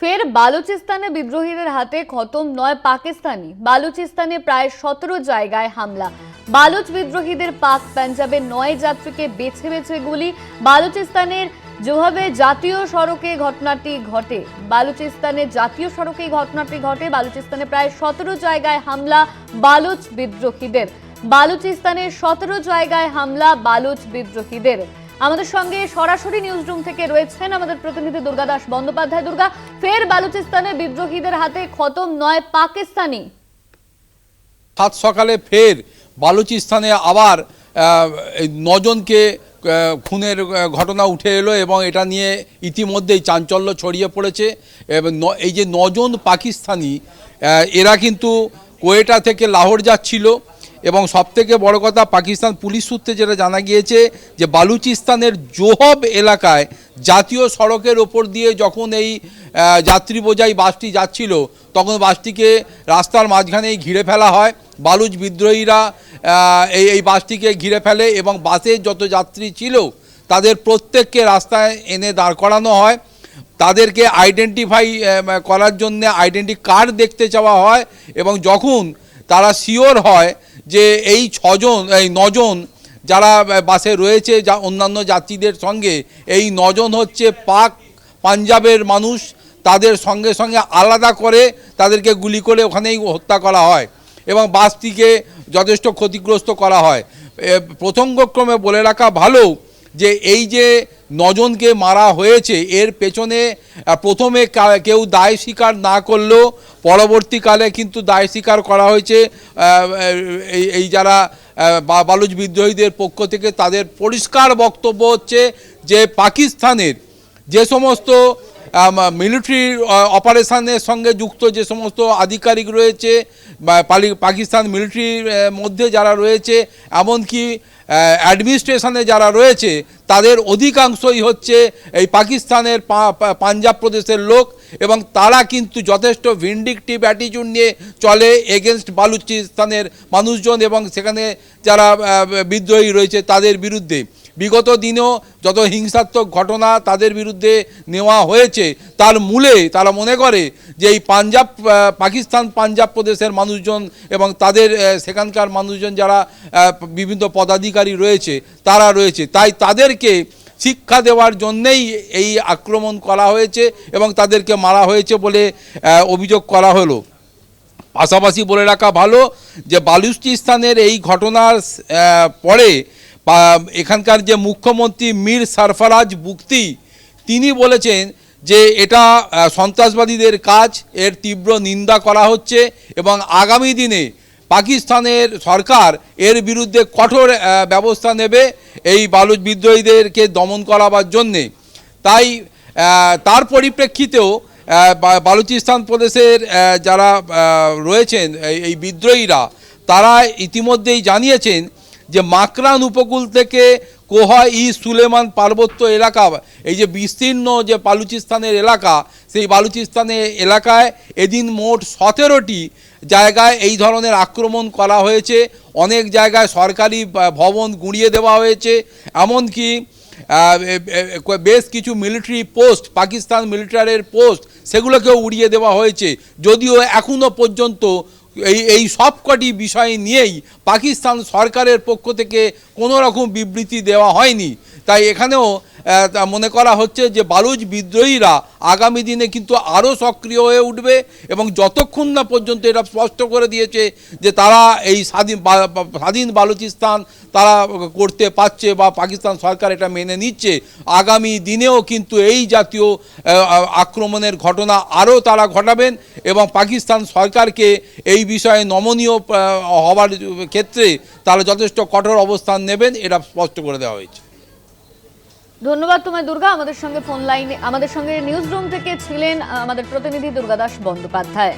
ফের বালুচিস্তানে বিদ্রোহীদের হাতে খতম নয় পাকিস্তানি। বালুচিস্তানে প্রায় সতেরো জায়গায় হামলা। বালুচ বিদ্রোহীদের পাক পাঞ্জাবের নয় যাত্রীকে বেছে বেছে গুলি। বালুচিস্তানের যেভাবে জাতীয় সড়কে ঘটনাটি ঘটে। বালুচিস্তানে জাতীয় সড়কে ঘটনাটি ঘটে। বালুচিস্তানে প্রায় সতেরো জায়গায় হামলা বালুচ বিদ্রোহীদের। বালুচিস্তানের সতেরো জায়গায় হামলা বালুচ বিদ্রোহীদের। আমাদের সঙ্গে সরাসরি নিউজ রুম থেকে রয়েছেন আমাদের প্রতিনিধি দুর্গাদাস বন্দ্যোপাধ্যায়। দুর্গা, ফের বালুচিস্তানে বিদ্রোহীদের হাতে খতম নয় পাকিস্তানি। সাত সকালে ফের বালুচিস্তানে আবার নজনকে খুনের ঘটনা উঠে এলো এবং এটা নিয়ে ইতিমধ্যেই চাঞ্চল্য ছড়িয়ে পড়েছে। এবং এই যে নজন পাকিস্তানি এরা কিন্তু কোয়েটা থেকে লাহোর যাচ্ছিল। এবং সবথেকে বড় কথা, পাকিস্তান পুলিশ সূত্রে যেটা জানা গিয়েছে যে বালুচিস্তানের জোহব এলাকায় জাতীয় সড়কের ওপর দিয়ে যখন এই যাত্রী বোঝাই বাসটি যাচ্ছিল, তখন বাসটিকে রাস্তার মাঝখানেই ঘিরে ফেলা হয়। বালুচ বিদ্রোহীরা এই এই বাসটিকে ঘিরে ফেলে এবং বাসে যত যাত্রী ছিল, তাদের প্রত্যেককে রাস্তায় এনে দাঁড় করানো হয়। তাদেরকে আইডেন্টিফাই করার জন্য আইডেন্টি কার্ড দেখতে চাওয়া হয় এবং যখন তারা শিওর হয় যে এই ছজন, এই নজন যারা বাসে রয়েছে, যা অন্যান্য যাত্রীদের সঙ্গে, এই নজন হচ্ছে পাক পাঞ্জাবের মানুষ। তাদের সঙ্গে সঙ্গে আলাদা করে তাদেরকে গুলি করে ওখানেই হত্যা করা হয় এবং বাসটিকে যথেষ্ট ক্ষতিগ্রস্ত করা হয়। প্রসঙ্গক্রমে বলে রাখা ভালো যে এই যে নজনকে মারা হয়েছে। এর পেছনে প্রথমে কেউ দায় স্বীকার না করলেও পরবর্তীকালে কিন্তু দায় স্বীকার করা হয়েছে। এই এই যারা বালুচ বিদ্রোহীদের পক্ষ থেকে তাদের পরিষ্কার বক্তব্য হচ্ছে যে পাকিস্তানের যে সমস্ত মিলিটারি অপারেশনের সঙ্গে যুক্ত যে সমস্ত আধিকারিক রয়েছে পাকিস্তান মিলিটারির মধ্যে যারা রয়েছে, এমনকি অ্যাডমিনিস্ট্রেশনে যারা রয়েছে, তাদের অধিকাংশই হচ্ছে এই পাকিস্তানের পাঞ্জাব প্রদেশের লোক এবং তারা কিন্তু যথেষ্ট ভিন্ডিকটিভ অ্যাটিটিউড নিয়ে চলে এগেনস্ট বালুচিস্তানের মানুষজন এবং সেখানে যারা বিদ্রোহী রয়েছে তাদের বিরুদ্ধে। বিগত দিনেও যত হিংসাত্মক ঘটনা তাদের বিরুদ্ধে নেওয়া হয়েছে, তার মূলে তারা মনে করে যে এই পাঞ্জাব পাকিস্তান পাঞ্জাব প্রদেশের মানুষজন এবং তাদের সেখানকার মানুষজন যারা বিভিন্ন পদাধিকারী রয়েছে, তারা রয়েছে। তাই তাদেরকে শিক্ষা দেওয়ার জন্যেই এই আক্রমণ করা হয়েছে এবং তাদেরকে মারা হয়েছে বলে অভিযোগ করা হলো। পাশাপাশি বলে রাখা ভালো যে বালুচিস্তানের এই ঘটনার পরে এখানকার যে মুখ্যমন্ত্রী মীর সরফরাজ বুক্তি তিনি বলেছেন যে এটা সন্ত্রাসবাদীদের কাজ, এর তীব্র নিন্দা করা হচ্ছে এবং আগামী দিনে পাকিস্তানের সরকার এর বিরুদ্ধে কঠোর ব্যবস্থা নেবে এই বালুচ বিদ্রোহীদেরকে দমন করাবার জন্যে। তাই তার পরিপ্রেক্ষিতেও বালুচিস্তান প্রদেশের যারা রয়েছেন এই- বিদ্রোহীরা, তারা ইতিমধ্যেই জানিয়েছেন যে মাকরান উপকূল থেকে কোহা ই সুলেমান পার্বত্য এলাকা, এই যে বিস্তীর্ণ যে বালুচিস্তানের এলাকা, সেই বালুচিস্তানের এলাকায় এদিন মোট সতেরোটি জায়গায় এই ধরনের আক্রমণ করা হয়েছে। অনেক জায়গায় সরকারি ভবন গুঁড়িয়ে দেওয়া হয়েছে। এমনকি বেশ কিছু মিলিটারি পোস্ট, পাকিস্তান মিলিটারির পোস্ট, সেগুলোকেও উড়িয়ে দেওয়া হয়েছে। যদিও এখনও পর্যন্ত এই এই সব কটি বিষয় নিয়েই পাকিস্তান সরকারের পক্ষ থেকে কোনো রকম বিবৃতি দেওয়া হয়নি। তাই এখানেও মনে করা হচ্ছে যে বালুচ বিদ্রোহীরা আগামী দিনে কিন্তু আরও সক্রিয় হয়ে উঠবে এবং যতক্ষণ না পর্যন্ত এটা স্পষ্ট করে দিয়েছে যে তারা এই স্বাধীন স্বাধীন বালুচিস্তান তারা করতে পারছে বা পাকিস্তান সরকার এটা মেনে নিচ্ছে, আগামী দিনেও কিন্তু এই জাতীয় আক্রমণের ঘটনা আরও তারা ঘটাবেন এবং পাকিস্তান সরকারকে এই বিষয়ে নমনীয় হওয়ার ক্ষেত্রে তারা যথেষ্ট কঠোর অবস্থান নেবেন, এটা স্পষ্ট করে দেওয়া হয়েছে। ধন্যবাদ তোমায়, দুর্গা। আমাদের সঙ্গে ফোন লাইনে আমাদের সঙ্গে নিউজ রুম থেকে ছিলেন আমাদের প্রতিনিধি দুর্গাদাস বন্দ্যোপাধ্যায়।